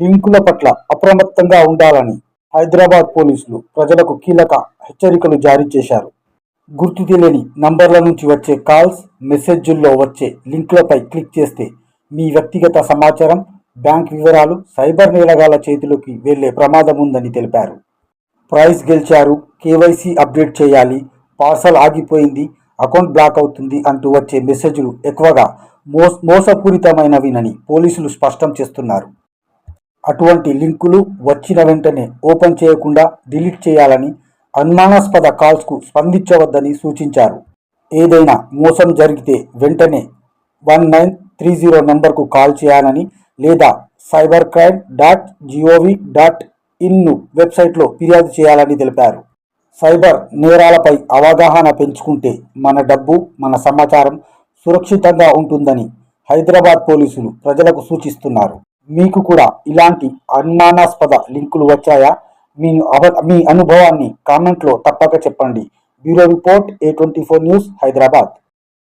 లింకుల పట్ల అప్రమత్తంగా ఉండాలని హైదరాబాద్ పోలీసులు ప్రజలకు కీలక హెచ్చరికలు జారీ చేశారు. గుర్తు తెలియని నంబర్ల నుంచి వచ్చే కాల్స్ మెసేజ్ల్లో వచ్చే లింకులపై క్లిక్ చేస్తే మీ వ్యక్తిగత సమాచారం బ్యాంక్ వివరాలు సైబర్ నేరగాళ్ళ చేతిలోకి వెళ్ళే ప్రమాదం ఉందని తెలిపారు. ప్రైజ్ గెలిచారు కేవైసీ అప్డేట్ చేయాలి పార్సల్ ఆగిపోయింది అకౌంట్ బ్లాక్ అవుతుంది అంటూ వచ్చే మెసేజ్లు ఎక్కువగా మోస మోసపూరితమైనవినని పోలీసులు స్పష్టం చేస్తున్నారు. అటువంటి లింకులు వచ్చిన వెంటనే ఓపెన్ చేయకుండా డిలీట్ చేయాలని అనుమానాస్పద కాల్స్కు స్పందించవద్దని సూచించారు. ఏదైనా మోసం జరిగితే వెంటనే వన్ నైన్ త్రీ జీరో నంబర్కు కాల్ చేయాలని లేదా cyber crime dot gov dot in వెబ్సైట్లో ఫిర్యాదు చేయాలని తెలిపారు. సైబర్ నేరాలపై అవగాహన పెంచుకుంటే మన డబ్బు మన సమాచారం సురక్షితంగా ఉంటుందని హైదరాబాద్ పోలీసులు ప్రజలకు సూచిస్తున్నారు. మీకు కూడా ఇలాంటి అనుమానాస్పద లింకులు వచ్చాయా? మీ అవ- మీ అనుభవాన్ని కామెంట్లో తప్పక చెప్పండి. Bureau report A twenty four news Hyderabad.